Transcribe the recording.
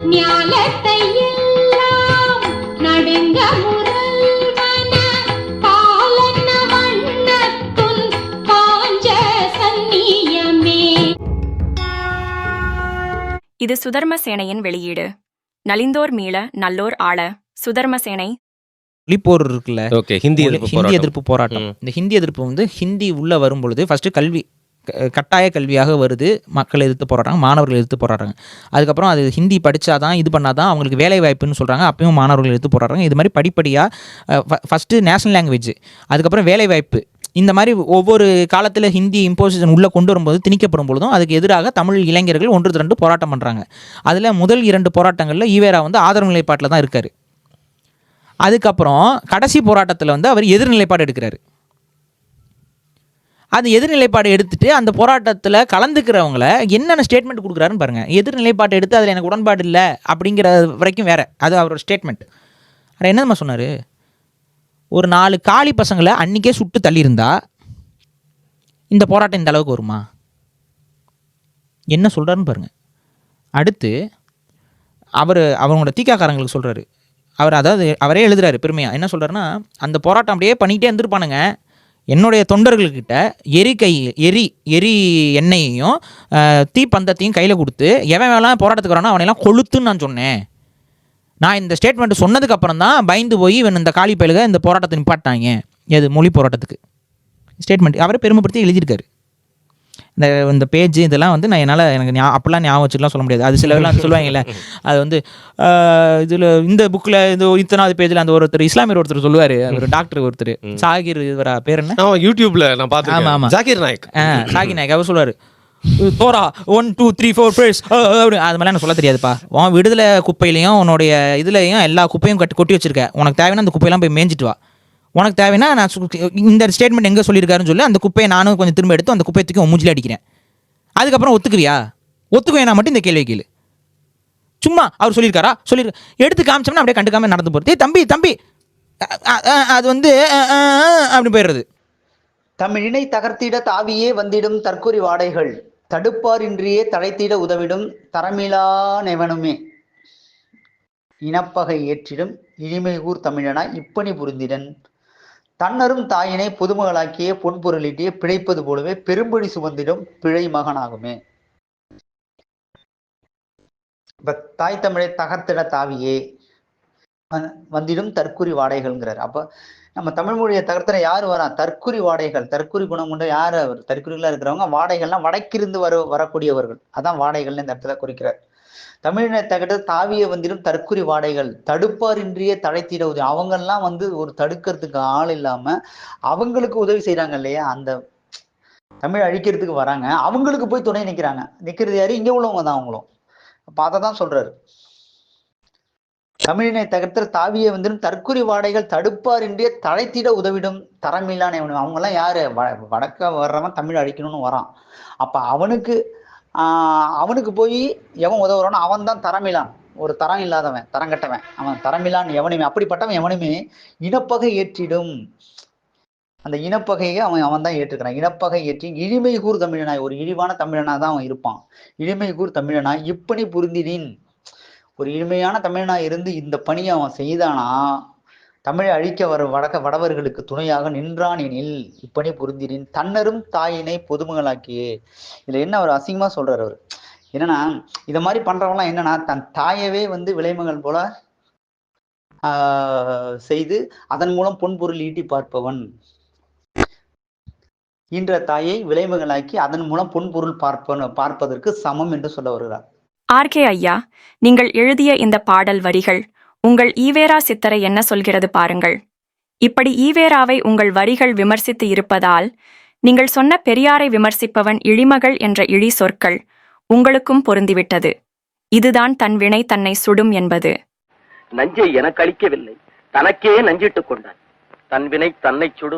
ஞாலத்தை எல்லாம் நடுங்க முரல்வன பாலன வண்ணத்துன் பாஞ்ச சந்நியமே. இது சுதர்மசேனையின் வெளியீடு. நலிந்தோர் மீள நல்லோர் ஆள. சுதர்மசேனை புலிப்போர் இருக்குல்ல? ஓகே ஹிந்தி எதிர்ப்பு ஹிந்தி போராட்டம். எதிர்ப்பு போராட்டம். இந்த ஹிந்தி எதிர்ப்பு வந்து ஹிந்தி உள்ள வரும் பொழுது ஃபர்ஸ்ட் கல்வி கட்டாய கல்வியாக வருது. மக்கள் எதிர்த்து போராடுறாங்க மாணவர்கள் எதிர்த்து போராடுறாங்க. அதுக்கப்புறம் அது ஹிந்தி படிச்சாதான் இது பண்ணால் தான் அவங்களுக்கு வேலை வாய்ப்புன்னு சொல்கிறாங்க அப்பயும் மாணவர்கள் எதிர்த்து போராடுறாங்க. இது மாதிரி படிப்படியாக ஃபஸ்ட்டு நேஷனல் லாங்குவேஜ் அதுக்கப்புறம் வேலை வாய்ப்பு. இந்த மாதிரி ஒவ்வொரு காலத்தில் ஹிந்தி இம்போசிஷன் உள்ளே கொண்டு வரும்போது திணிக்கப்படும் பொழுதும் அதுக்கு எதிராக தமிழ் இளைஞர்கள் ஒன்று திரண்டு போராட்டம் பண்ணுறாங்க அதில் முதல் இரண்டு போராட்டங்களில் ஈவேரா வந்து ஆதரவு நிலைப்பாட்டில் தான் இருக்கார். அதுக்கப்புறம் கடைசி போராட்டத்தில் வந்து அவர் எதிர்நிலைப்பாடு எடுக்கிறாரு. அது எதிர்நிலைப்பாடு எடுத்துட்டு அந்த போராட்டத்தில் கலந்துக்கிறவங்கள என்னென்ன ஸ்டேட்மெண்ட் கொடுக்குறாருன்னு பாருங்கள் எதிர்நிலைப்பாடு எடுத்து அதில் எனக்கு உடன்பாடு இல்லை அப்படிங்கிற வரைக்கும் வேறு. அது அவரோட ஸ்டேட்மெண்ட் அவர் என்னம்மா சொன்னார்? ஒரு நாலு காளி பசங்களை அன்றைக்கே சுட்டு தள்ளியிருந்தா இந்த போராட்டம் இந்த அளவுக்கு வருமா? என்ன சொல்கிறாருன்னு பாருங்கள் அடுத்து அவர் அவங்களோட தீக்காக்காரங்களுக்கு சொல்கிறாரு அவர் அதாவது அவரே எழுதுறாரு பெருமையாக என்ன சொல்கிறாருன்னா அந்த போராட்டம் அப்படியே பண்ணிக்கிட்டே இருந்திருப்பானுங்க. என்னுடைய தொண்டர்கள்கிட்ட எரி கை எரி எரி எண்ணெயையும் தீப்பந்தத்தையும் கையில் கொடுத்து எவன் வேணாம் போராட்டத்துக்கு வரானோ அவனையெல்லாம் கொளுத்துன்னு நான் சொன்னேன். நான் இந்த ஸ்டேட்மெண்ட் சொன்னதுக்கப்புறம் தான் பயந்து போய் இவன் இந்த காலி பயலுக இந்த போராட்டத்தை நிப்பாட்டாங்க எது? மொழி போராட்டத்துக்கு. ஸ்டேட்மெண்ட் அவரை பெருமைப்படுத்தி எழுதியிருக்காரு. இந்த இந்த பேஜ் இதெல்லாம் வந்து நான் என்னால் எனக்கு ஞா அப்படிலாம் ஞாபகம் வச்சுலாம் சொல்ல முடியாது. அது சிலவெல்லாம் சொல்லுவாங்கல்ல. அது வந்து இதில் இந்த புக்கில் இந்த இத்தனாவது பேஜில் அந்த ஒருத்தர் இஸ்லாமியர் ஒருத்தர் சொல்லுவார். ஒரு டாக்டர் ஒருத்தர். சாகிர் இவரா பேர் என்ன? யூடியூப்ல நான் ஆமா, ஆமா. பார்த்துருக்கேன் ஜாகிர் நாயக். ஆ சாகி நாயக் அவர் சொல்லுவார். Torah one two three four phase அப்படி அது மாதிரிலாம் சொல்ல தெரியாதுப்பா. உன் விடுதலை குப்பையிலையும் உன்னுடைய இதுலையும் எல்லா குப்பையும் கட்டி கொட்டி வச்சிருக்க. உனக்கு தேவைன்னா அந்த குப்பையெல்லாம் போய் மேய்ஞ்சிட்டு வா. உனக்கு தேவைன்னா நான் இந்த ஸ்டேட்மெண்ட் எங்கே சொல்லியிருக்காருன்னு சொல்லி. அந்த குப்பையை நானும் கொஞ்சம் திரும்ப எடுத்து அந்த குப்பையை தூக்கி உன் அடிக்கிறேன். அதுக்கப்புறம் ஒத்துக்குவியா ஒத்துக்குவேனா மட்டும் இந்த கேள்வி கேளு. சும்மா அவர் சொல்லியிருக்காரா? சொல்லியிருக்க எடுத்து காமிச்சோம்னா அப்படியே கண்டுக்காம நடந்து போகிறது தம்பி தம்பி. அது வந்து அப்படி போயிடுறது. தமிழினை தகர்த்திட தாவியே வந்திடும் தற்கொலை வாடைகள். தடுப்பாரின்றியே தழைத்திட உதவிடும் தரமிலானெவனுமே இனப்பகை ஏற்றிடும் இனிமைகூர் தமிழனாய். இப்பணி புரிந்திடன். தன்னரும் தாயினை புதுமகளாக்கிய பொன்பொருளிட்டே பிழைப்பது போலவே பெரும்படி சுமந்திடும் பிழை மகனாகுமே. இப்ப தாய் தமிழை தகர்த்திட தாவியே வந்திடும் தற்குறி வாடைகள்ங்கிறார். அப்ப நம்ம தமிழ் மொழியை தகர்த்தன யார் வரா? தற்குறி வாடைகள். தற்குறி குணம் கொண்ட யார்? அவர் தற்குறிகளா இருக்கிறவங்க வாடைகள்லாம் வடக்கிருந்து வர வரக்கூடியவர்கள். அதான் வாடைகள்னு இந்த இடத்துல குறிக்கிறார். தமிழினை தகட்டு தாவிய வந்திடும் தற்குறி வாடைகள். தடுப்பாரின்றிய தழைத்திட உதவி அவங்கெல்லாம் வந்து ஒரு தடுக்கிறதுக்கு ஆள் இல்லாம அவங்களுக்கு உதவி செய்யறாங்க இல்லையா? அந்த தமிழ் அழிக்கிறதுக்கு வராங்க. அவங்களுக்கு போய் துணை நிக்கிறாங்க. நிக்கிறது யாரு? இங்க உள்ளவங்க தான் அவங்களும். அப்ப தான் சொல்றாரு. தமிழினை தகர்த்த தாவிய வந்திடும் தற்குறி வாடைகள் தடுப்பார் இன்றிய தழைத்திட உதவிடும் தரமில்லான அவங்க எல்லாம் யாரு? வ- வடக்க வர்றவன் தமிழ் அழிக்கணும்னு வரான். அப்ப அவனுக்கு அவனுக்கு போய் எவன் உதவுறானோ அவன் தான் தரமிலான். ஒரு தரம் இல்லாதவன் தரம் கட்டவன். அவன் தரமிலான் எவனுமே அப்படிப்பட்டவன் எவனுமே இனப்பகை ஏற்றிடும். அந்த இனப்பகையை அவன் அவன் தான் ஏற்றுக்கிறான். இனப்பகை ஏற்றி இழிமை கூர் தமிழனாய் ஒரு இழிவான தமிழனாக தான் அவன் இருப்பான். இழிமை கூர் தமிழனாய் இப்பணி புரிந்தினின். ஒரு இனிமையான தமிழனாய் இருந்து இந்த பணியை அவன் செய்தானா? தமிழை அழிக்க வரும் வடக்க வடவர்களுக்கு துணையாக நின்றான் எனில் இப்பணி புரிந்திரின் தன்னரும் தாயினை பொதுமகளாக்கியே. இதுல என்ன அவர் அசிங்கமா சொல்றாரு அவர்? என்னன்னா இத மாதிரி பண்றவங்களாம் என்னன்னா தன் தாயவே வந்து விலைமகள் போல ஆஹ் செய்து அதன் மூலம் பொன்பொருள் ஈட்டி பார்ப்பவன். ஈன்ற தாயை விலைமகளாக்கி அதன் மூலம் பொன்பொருள் பார்ப்பன் பார்ப்பதற்கு சமம் என்று சொல்ல வருகிறார். ஆர்கே ஐயா நீங்கள் எழுதிய இந்த பாடல் வரிகள் உங்கள் ஈவேரா சித்தரை என்ன சொல்கிறது பாருங்கள். இப்படி ஈவேராவை உங்கள் வரிகள் விமர்சித்து இருப்பதால் நீங்கள் சொன்ன பெரியாரை விமர்சிப்பவன் இழிமகள் என்ற இழி சொற்கள் உங்களுக்கும் பொருந்திவிட்டது. இதுதான் தன் வினை தன்னை சுடும் என்பது. நஞ்சை எனக்கு அளிக்கவில்லை. தனக்கே நஞ்சிட்டுக் கொண்டான். தன் வினை தன்னை சுடும்.